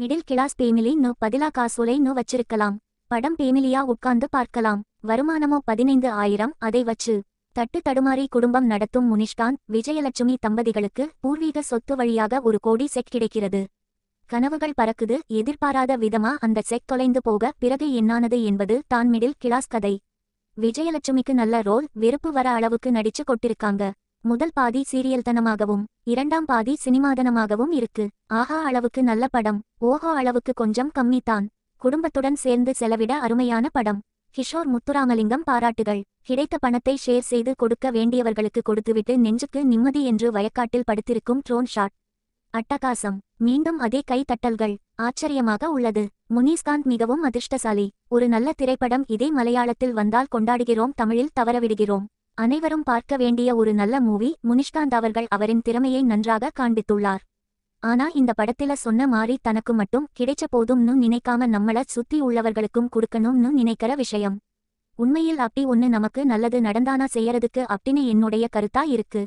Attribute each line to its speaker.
Speaker 1: Middle class family no பதிலா காசோலை no வச்சிருக்கலாம். படம் பேமிலியா உட்கார்ந்து பார்க்கலாம். வருமானமோ பதினைந்து ஆயிரம் அதை வச்சு. தட்டு தடுமாறி குடும்பம் நடத்தும் முனிஷ்காந்த் விஜயலட்சுமி தம்பதிகளுக்கு பூர்வீக சொத்து வழியாக ஒரு கோடி செக் கிடைக்கிறது. கனவுகள் பறக்குது எதிர்பாராத விதமா அந்த செக் தொலைந்து போக பிறகு என்னானது என்பது தான் மிடில் கிளாஸ் கதை. விஜயலட்சுமிக்கு நல்ல ரோல் வெறுப்பு வர அளவுக்கு நடிச்சு கொட்டிருக்காங்க. முதல் பாதி சீரியல்தனமாகவும் இரண்டாம் பாதி சினிமாதனமாகவும் இருக்கு. ஆஹா அளவுக்கு நல்ல படம். ஓஹோ அளவுக்கு கொஞ்சம் கம்மிதான் குடும்பத்துடன் சேர்ந்து செலவிட அருமையான படம். கிஷோர் முத்துராமலிங்கம் பாராட்டுகள். கிடைத்த பணத்தை ஷேர் செய்து கொடுக்க வேண்டியவர்களுக்கு கொடுத்துவிட்டு நெஞ்சுக்கு நிம்மதி என்று வயக்காட்டில் படுத்திருக்கும் ட்ரோன் ஷாட் அட்டகாசம். மீண்டும் அதே கை தட்டல்கள். ஆச்சரியமாக உள்ளது. முனிஸ்காந்த் மிகவும் அதிர்ஷ்டசாலி. ஒரு நல்ல திரைப்படம் இதே மலையாளத்தில் வந்தால் கொண்டாடுகிறோம் தமிழில் தவறவிடுகிறோம். அனைவரும் பார்க்க வேண்டிய ஒரு நல்ல மூவி முனிஷ்காந்த் அவர்கள் அவரின் திறமையை நன்றாக காண்பித்துள்ளார். ஆனா இந்த படத்தில சொன்ன மாதிரி தனக்கு மட்டும் கிடைச்ச போதும்னு நினைக்காம நம்மள சுத்தி உள்ளவர்களுக்கும் கொடுக்கணும்னு நினைக்கிற விஷயம். உண்மையில் அப்படி ஒன்னு நமக்கு நல்லது நடந்தானா செய்யறதுக்கு அப்படின்னு என்னுடைய கருத்தா இருக்கு.